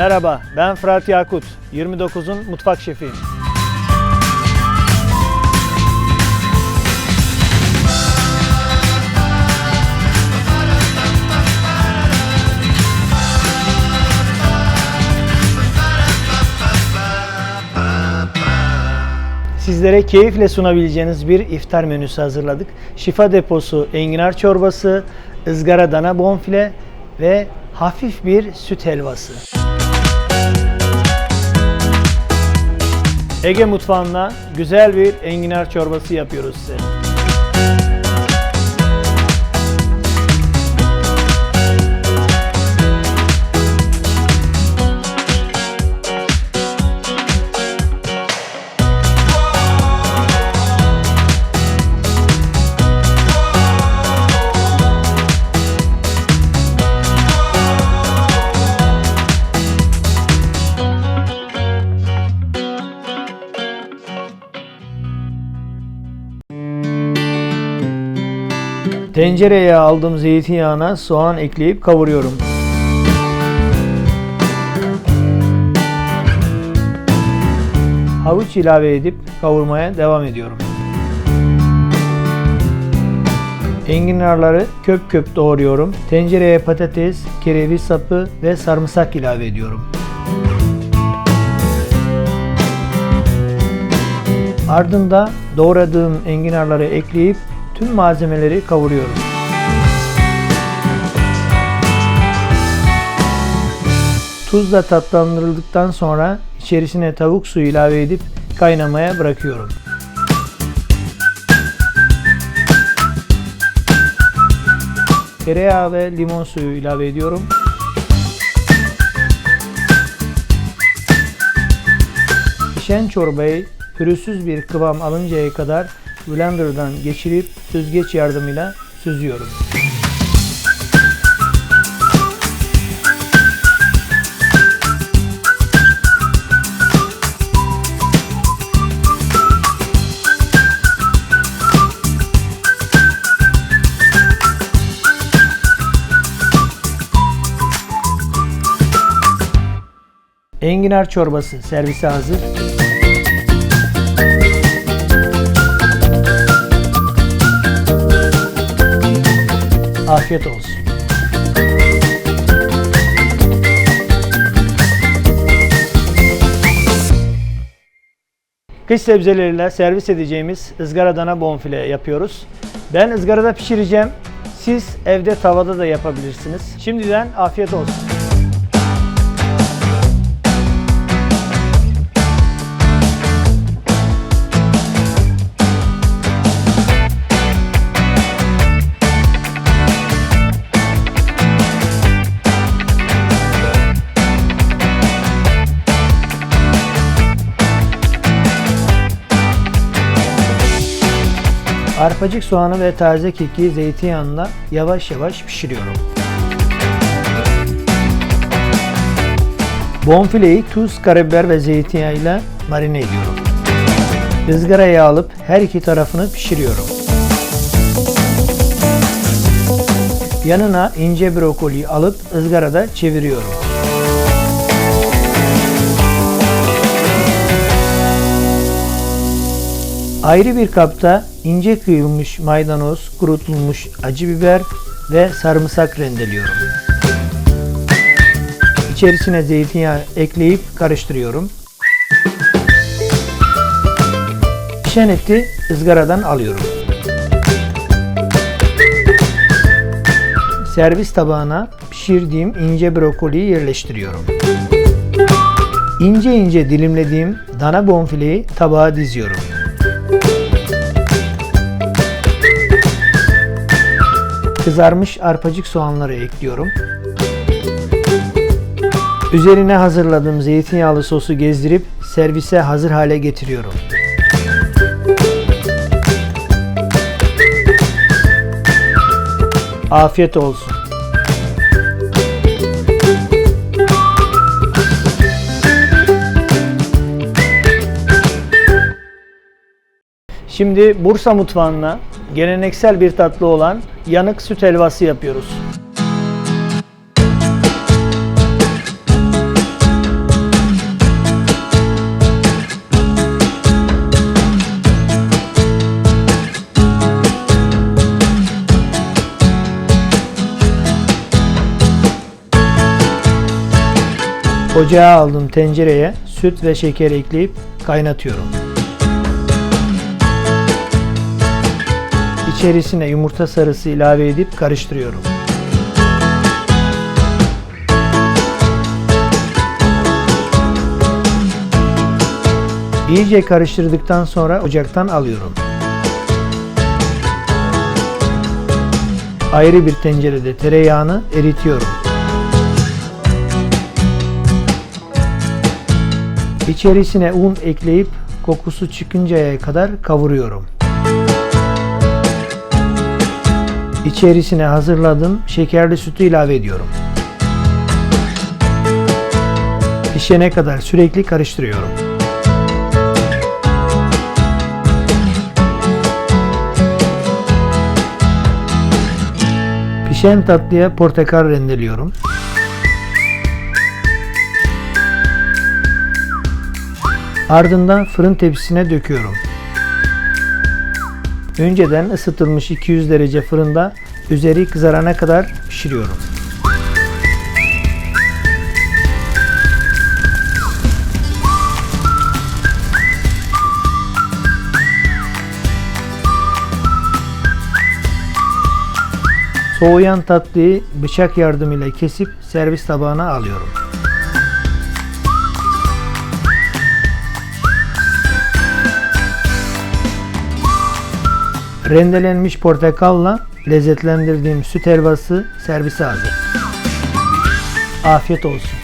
Merhaba, ben Fırat Yakut. 29'un mutfak şefiyim. Sizlere keyifle sunabileceğiniz bir iftar menüsü hazırladık. Şifa deposu enginar çorbası, ızgara dana bonfile ve hafif bir süt helvası. Ege mutfağında güzel bir enginar çorbası yapıyoruz size. Tencereye aldığım zeytinyağına soğan ekleyip kavuruyorum. Havuç ilave edip kavurmaya devam ediyorum. Enginarları köp köp doğruyorum. Tencereye patates, kereviz sapı ve sarımsak ilave ediyorum. Ardında doğradığım enginarları ekleyip tüm malzemeleri kavuruyorum. Tuzla tatlandırıldıktan sonra içerisine tavuk suyu ilave edip kaynamaya bırakıyorum. Tereyağı ve limon suyu ilave ediyorum. Pişen çorbayı pürüzsüz bir kıvam alıncaya kadar blenderdan geçirip süzgeç yardımıyla süzüyorum. Enginar çorbası servise hazır. Afiyet olsun. Kış sebzeleriyle servis edeceğimiz ızgara dana bonfile yapıyoruz. Ben ızgarada pişireceğim. Siz evde tavada da yapabilirsiniz. Şimdiden afiyet olsun. Arpacık soğanı ve taze kekiği zeytinyağında yavaş yavaş pişiriyorum. Bonfileyi tuz, karabiber ve zeytinyağıyla marine ediyorum. Izgaraya alıp her iki tarafını pişiriyorum. Yanına ince brokoli alıp ızgarada çeviriyorum. Ayrı bir kapta ince kıyılmış maydanoz, kurutulmuş acı biber ve sarımsak rendeliyorum. İçerisine zeytinyağı ekleyip karıştırıyorum. Pişen eti ızgaradan alıyorum. Servis tabağına pişirdiğim ince brokoliyi yerleştiriyorum. İnce ince dilimlediğim dana bonfileyi tabağa diziyorum. Kızarmış arpacık soğanları ekliyorum. Üzerine hazırladığım zeytinyağlı sosu gezdirip servise hazır hale getiriyorum. Afiyet olsun. Şimdi Bursa mutfağına geleneksel bir tatlı olan yanık süt helvası yapıyoruz. Ocağa aldım tencereye süt ve şekeri ekleyip kaynatıyorum. İçerisine yumurta sarısı ilave edip karıştırıyorum. İyice karıştırdıktan sonra ocaktan alıyorum. Ayrı bir tencerede tereyağını eritiyorum. İçerisine un ekleyip kokusu çıkıncaya kadar kavuruyorum. İçerisine hazırladığım şekerli sütü ilave ediyorum. Pişene kadar sürekli karıştırıyorum. Pişen tatlıya portakal rendeliyorum. Ardından fırın tepsisine döküyorum. Önceden ısıtılmış 200 derece fırında üzeri kızarana kadar pişiriyorum. Soğuyan tatlıyı bıçak yardımıyla kesip servis tabağına alıyorum. Rendelenmiş portakalla lezzetlendirdiğim süt helvası servise hazır. Afiyet olsun.